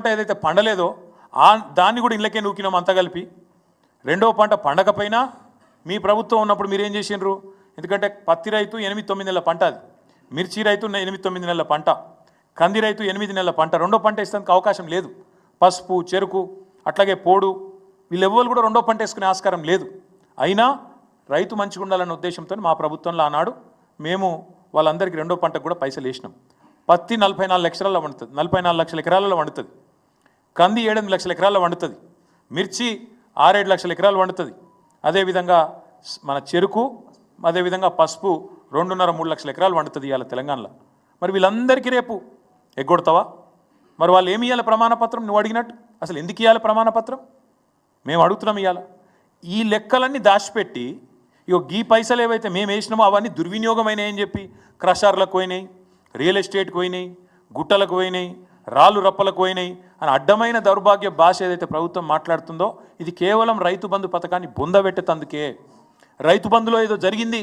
పంట ఏదైతే పండలేదో ఆ దాన్ని కూడా ఇళ్ళకే నూకినాం అంతా కలిపి. రెండో పంట పండకపోయినా మీ ప్రభుత్వం ఉన్నప్పుడు మీరు ఏం చేసిండ్రు? ఎందుకంటే పత్తి రైతు ఎనిమిది తొమ్మిది నెలల పంట అది. మిర్చి రైతు ఎనిమిది తొమ్మిది నెలల పంట. కంది రైతు ఎనిమిది నెలల పంట. రెండో పంట వేసేందుకు అవకాశం లేదు. పసుపు చెరుకు అట్లాగే పోడు వీళ్ళెవ్వరు కూడా రెండో పంట వేసుకునే ఆస్కారం లేదు. అయినా రైతు మంచిగా ఉండాలన్న ఉద్దేశంతో మా ప్రభుత్వంలో ఆనాడు మేము వాళ్ళందరికీ రెండో పంటకు కూడా పైసలు వేసినాం. పత్తి నలభై నాలుగు లక్షలలో వండుతుంది. నలభై నాలుగు లక్షల ఎకరాలలో వండుతుంది. కంది ఏడెనిమిది లక్షల ఎకరాల్లో వండుతుంది. మిర్చి ఆరేడు లక్షల ఎకరాలు వండుతుంది. అదేవిధంగా మన చెరుకు అదేవిధంగా పసుపు రెండున్నర మూడు లక్షల ఎకరాలు వండుతుంది ఇవాళ తెలంగాణలో. మరి వీళ్ళందరికీ రేపు ఎగ్గొడతావా? మరి వాళ్ళు ఏమి ఇవ్వాలి ప్రమాణపత్రం? నువ్వు అడిగినట్టు. అసలు ఎందుకు ఇవ్వాలి ప్రమాణపత్రం? మేము అడుగుతున్నాం ఇవాళ ఈ లెక్కలన్నీ దాచిపెట్టి ఇగో గీ పైసలు ఏవైతే మేము వేసినామో అవన్నీ దుర్వినియోగమైనాయని చెప్పి క్రషర్లకు పోయినాయి రియల్ ఎస్టేట్కి పోయినాయి గుట్టలకు పోయినాయి రాళ్ళు రప్పలకు పోయినాయి అని అడ్డమైన దౌర్భాగ్య భాష ఏదైతే ప్రభుత్వం మాట్లాడుతుందో ఇది కేవలం రైతు బంధు పథకాన్ని బొందబెట్టేతందుకే రైతు బంధులో ఏదో జరిగింది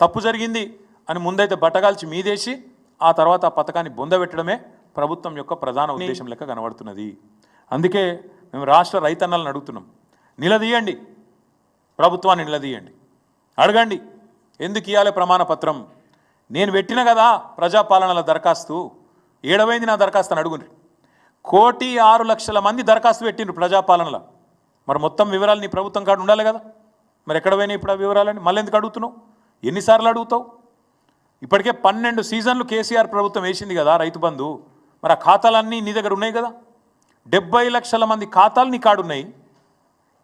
తప్పు జరిగింది అని ముందైతే బట్టగాల్చి మీదేసి ఆ తర్వాత ఆ పథకాన్ని బొందబెట్టడమే ప్రభుత్వం యొక్క ప్రధాన ఉద్దేశం లెక్క కనబడుతున్నది. అందుకే మేము రాష్ట్ర రైతన్నలను అడుగుతున్నాం నిలదీయండి. ప్రభుత్వాన్ని నిలదీయండి. అడగండి ఎందుకు ఇవ్వాలి ప్రమాణ పత్రం? నేను పెట్టిన కదా ప్రజాపాలనల దరఖాస్తు. ఏడవైంది నా దరఖాస్తు అని అడుగుండ్రి. కోటి ఆరు లక్షల మంది దరఖాస్తు పెట్టిండ్రు ప్రజాపాలనలో. మరి మొత్తం వివరాలు నీ ప్రభుత్వం కాడ ఉండాలి కదా? మరి ఎక్కడ పోయినాయి ఇప్పుడు ఆ వివరాలని మళ్ళీ ఎందుకు అడుగుతున్నావు? ఎన్నిసార్లు అడుగుతావు? ఇప్పటికే పన్నెండు సీజన్లు కేసీఆర్ ప్రభుత్వం వేసింది కదా రైతు బంధు. మరి ఆ ఖాతాలన్నీ నీ దగ్గర ఉన్నాయి కదా? డెబ్బై లక్షల మంది ఖాతాలు నీ కాడున్నాయి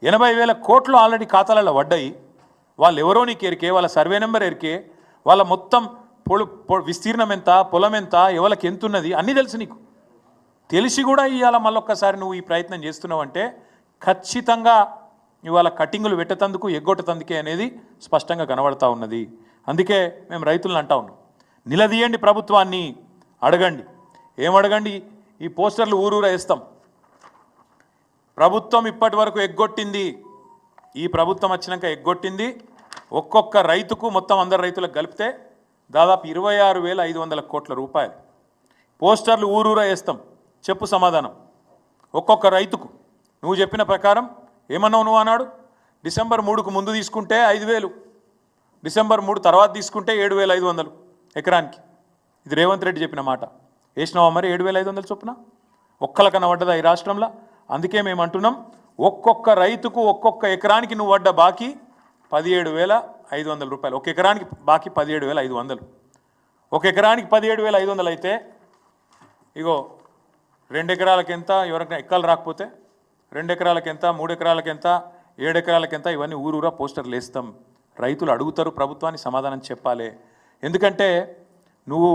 ఎనభై వేల కోట్లు ఆల్రెడీ ఖాతాలలో పడ్డాయి. వాళ్ళు ఎవరో నీకు ఎరికే వాళ్ళ సర్వే నెంబర్ ఎరికే వాళ్ళ మొత్తం పొలు పొ- విస్తీర్ణం ఎంత పొలం ఎంత ఎవరికి ఎంత ఉన్నది అన్నీ తెలుసు నీకు. తెలిసి కూడా ఇవాళ మళ్ళొక్కసారి నువ్వు ఈ ప్రయత్నం చేస్తున్నావు అంటే ఖచ్చితంగా ఇవాళ కటింగులు పెట్టతందుకు ఎగ్గొట్టతందుకే అనేది స్పష్టంగా కనబడతా ఉన్నది. అందుకే మేము రైతులను అంటా ఉన్నాం. నిలదీయండి ప్రభుత్వాన్ని. అడగండి. ఏమడగండి ఈ పోస్టర్లు ఊరూరా వేస్తాం. ప్రభుత్వం ఇప్పటి వరకు ఎగ్గొట్టింది. ఈ ప్రభుత్వం వచ్చినాక ఎగ్గొట్టింది. ఒక్కొక్క రైతుకు మొత్తం అందరు రైతులకు కలిపితే దాదాపు ఇరవై ఆరు వేల ఐదు వందల కోట్ల రూపాయలు. పోస్టర్లు ఊరూరా వేస్తాం. చెప్పు సమాధానం. ఒక్కొక్క రైతుకు నువ్వు చెప్పిన ప్రకారం ఏమన్నావు నువ్వు అన్నాడు డిసెంబర్ మూడుకు ముందు తీసుకుంటే ఐదు వేలు. డిసెంబర్ మూడు తర్వాత తీసుకుంటే ఏడు వేల ఐదు వందలు ఎకరానికి. ఇది రేవంత్ రెడ్డి చెప్పిన మాట. వేసినావా మరి ఏడు వేల ఐదు వందలు చొప్పున? ఒక్కలకన్నా పడ్డదా ఈ రాష్ట్రంలో? అందుకే మేము అంటున్నాం ఒక్కొక్క రైతుకు ఒక్కొక్క ఎకరానికి నువ్వు పడ్డ బాకీ పదిహేడు వేల ఐదు వందల రూపాయలు. ఒక ఎకరానికి బాకీ పదిహేడు వేల ఐదు వందలు. ఒక ఎకరానికి పదిహేడు వేల ఐదు వందలు అయితే ఇగో రెండు ఎకరాలకు ఎంత ఎవరికైనా ఎక్కలు రాకపోతే రెండు ఎకరాలకు ఎంత మూడు ఎకరాలకు ఎంత ఏడు ఎకరాలకు ఎంత ఇవన్నీ ఊరూరా పోస్టర్లు వేస్తాం. రైతులు అడుగుతారు ప్రభుత్వానికి సమాధానం చెప్పాలి. ఎందుకంటే నువ్వు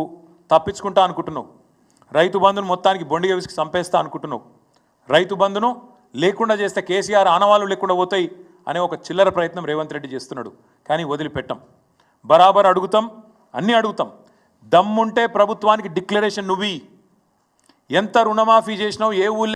తప్పించుకుంటా అనుకుంటున్నావు. రైతు బంధును మొత్తానికి బొండి విసికి చంపేస్తా అనుకుంటున్నావు. రైతు బంధును లేకుండా చేస్తే కేసీఆర్ ఆనవాళ్ళు లేకుండా పోతాయి అనే ఒక చిల్లర ప్రయత్నం రేవంత్ రెడ్డి చేస్తున్నాడు. కానీ వదిలిపెట్టం. బరాబర్ అడుగుతాం అన్నీ అడుగుతాం. దమ్ముంటే ప్రభుత్వానికి డిక్లరేషన్ నువ్వు. ఎంత రుణమాఫీ చేసినావు ఏ ఊళ్ళో